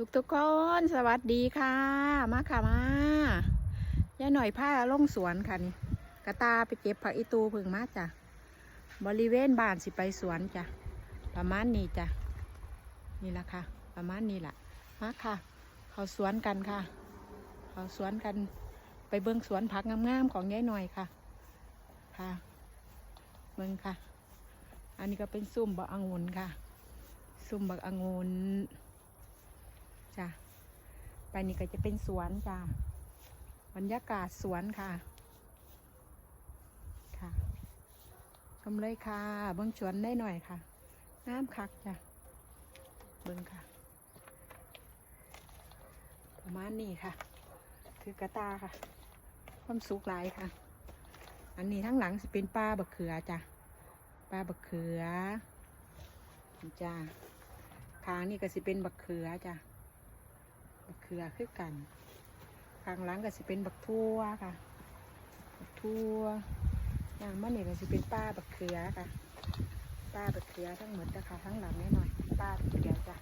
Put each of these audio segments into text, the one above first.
ทุกทุกๆคนสวัสดีค่ะ มาค่ะมาย่าหน่อยผ้าล่งสวนค่ะนี่กระตาไปเก็บผักอีตูพึ่งมาจ้ะบริเวณบ้านสิไปสวนจ้ะประมาณนี้จ้ะนี่ละค่ะ ประมาณนี้แหละมาค่ะ เขาสวนกันค่ะ เขาสวนกันไปเบิ้งสวนผักงามๆของย่าหน่อยค่ะค่ะเบิ้งค่ะ อันนี้ก็เป็นซุ่มบักองุ่นค่ะ ซุ่มบักองุ่น จ้ะไปนี่ก็จะเป็นสวนจ้ะบรรยากาศสวนค่ะ ค่ะชมเลยค่ะ เบิ้งสวนได้หน่อยค่ะน้ำคักจ้ะเบิ้งค่ะประมาณนี้ค่ะ คือกระตาค่ะ ความสุขหลายค่ะ อันนี้ทั้งหลังสิเป็นป้าบักเขือจ้ะป้าบักเขือจ้ะคางนี่ก็สิเป็นบักเขือจ้ะ เขือคือกันข้างหลังก็สิเป็นบักทั่วค่ะ บักทั่วอย่างมันนี่ก็สิเป็นป้าบักเขือค่ะ ป้าบักเขือทั้งหมดนะคะทั้งหลังแน่หน่อยป้าบักเขือจ้ะ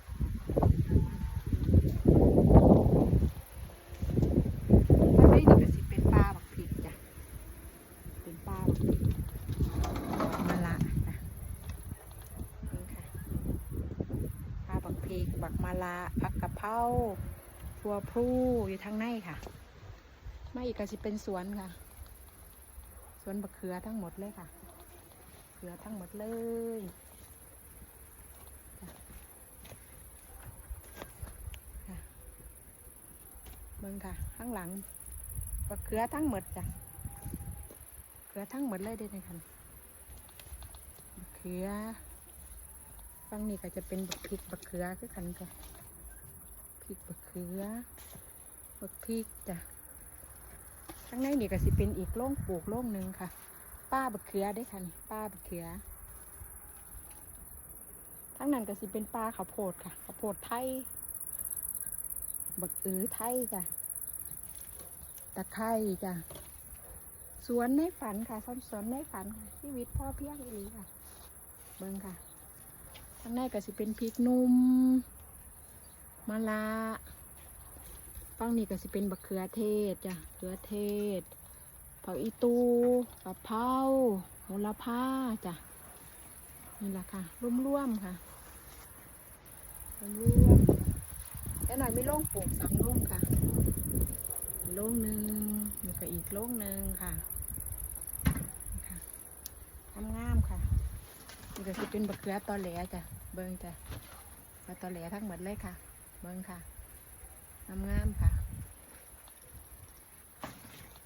แล้วนี่ก็สิเป็นป้าบักพริกจ้ะเป็นป้าบักพริกมะละจ้ะนี่ค่ะปลาบักพริกบักมะละผักกะเพรา ทัวพลูอยู่ทางในค่ะไม่อีกก็สิเป็นสวนค่ะ สวนบักเขือทั้งหมดเลยค่ะเขือทั้งหมดเลยค่ะเบิ่งค่ะ ข้างหลังบักเขือทั้งหมดจ้ะเขือทั้งหมดเลยเด้ในคันบักเขือฝั่งนี้ก็จะเป็นบักพริกบักเขือคือกันจ้ะ พริกบักเขือบักพริกจ้ะข้างในนี่ก็สิเป็นอีกโล่งปลูกโล่งหนึ่งค่ะ ป้าบักเขือได้ค่ะนี่ป้าบักเขือทั้งนั้นก็สิเป็นป้าข้าวโพดค่ะข้าวโพดไทย บักอือไทยจ้ะตะไคร้จ้ะสวนในฝันค่ะสวนในฝันค่ะชีวิตพ่อเพียงอีหลีค่ะ เบิ่งค่ะ ข้างในก็สิเป็นพริกนุ่ม มะละฝั่งนี้ก็สิเป็นบักเขือเทศจ้ะเขือเทศเผาอีตูกะเพราโหระพาจ้ะนี่แหละค่ะร่วมๆค่ะร่วมๆแล้วหน่อยไม่โล่งปลูกสองโล่งค่ะโล่งหนึ่งนี่ก็อีกโล่งหนึ่งค่ะนี่ค่ะงามค่ะนี่ก็สิเป็นบักเขือตอแหลจ้ะเบิ้งจ้ะบักตอแหลทั้งหมดเลยค่ะ เบิ้งค่ะงามงามๆค่ะ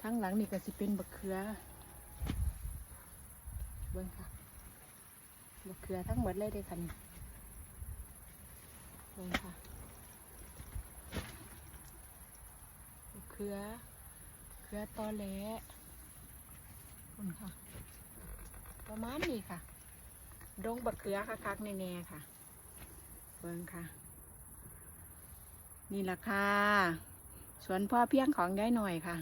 ทั้งหลังนี่ก็สิเป็นบักเขือ เบิ้งค่ะ บักเขือทั้งหมดเลยเด้ค่ะนี่เบิ้งค่ะ บักเขือ เขือตอแหลคุณค่ะ ประมาณนี้ค่ะ ดงบักเขือคักๆแน่ๆค่ะ เบิ่งค่ะ นี่แหละค่ะ สวนพ่อเพียงของยายหน่อยค่ะ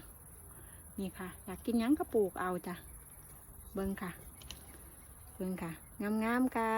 นี่ค่ะ อยากกินยังก็ปลูกเอาจ้ะ เบิ้งค่ะ เบิ้งค่ะ งามๆค่ะ